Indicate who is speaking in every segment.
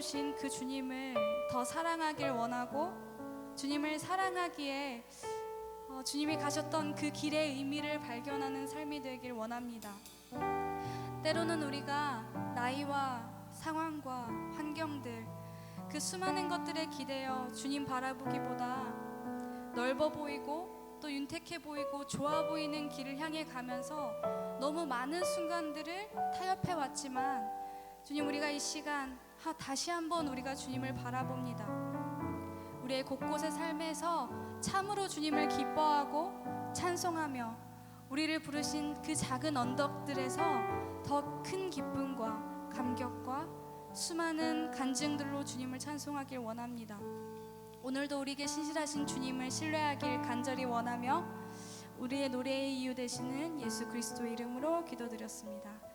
Speaker 1: 주신 그 주님을 더 사랑하길 원하고 주님을 사랑하기에 어, 주님이 가셨던 그 길의 의미를 발견하는 삶이 되길 원합니다. 때로는 우리가 나이와 상황과 환경들 그 수많은 것들에 기대어 주님 바라보기보다 넓어 보이고 또 윤택해 보이고 좋아 보이는 길을 향해 가면서 너무 많은 순간들을 타협해 왔지만 주님 우리가 이 시간 하, 다시 한번 우리가 주님을 바라봅니다. 우리의 곳곳의 삶에서 참으로 주님을 기뻐하고 찬송하며 우리를 부르신 그 작은 언덕들에서 더 큰 기쁨과 감격과 수많은 간증들로 주님을 찬송하길 원합니다. 오늘도 우리에게 신실하신 주님을 신뢰하길 간절히 원하며 우리의 노래의 이유 되시는 예수 그리스도의 이름으로 기도드렸습니다.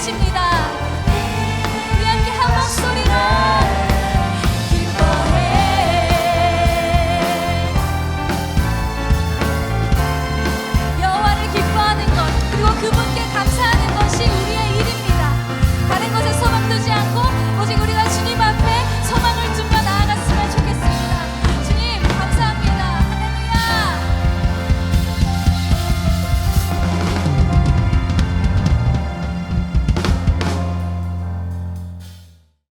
Speaker 1: 하십니다.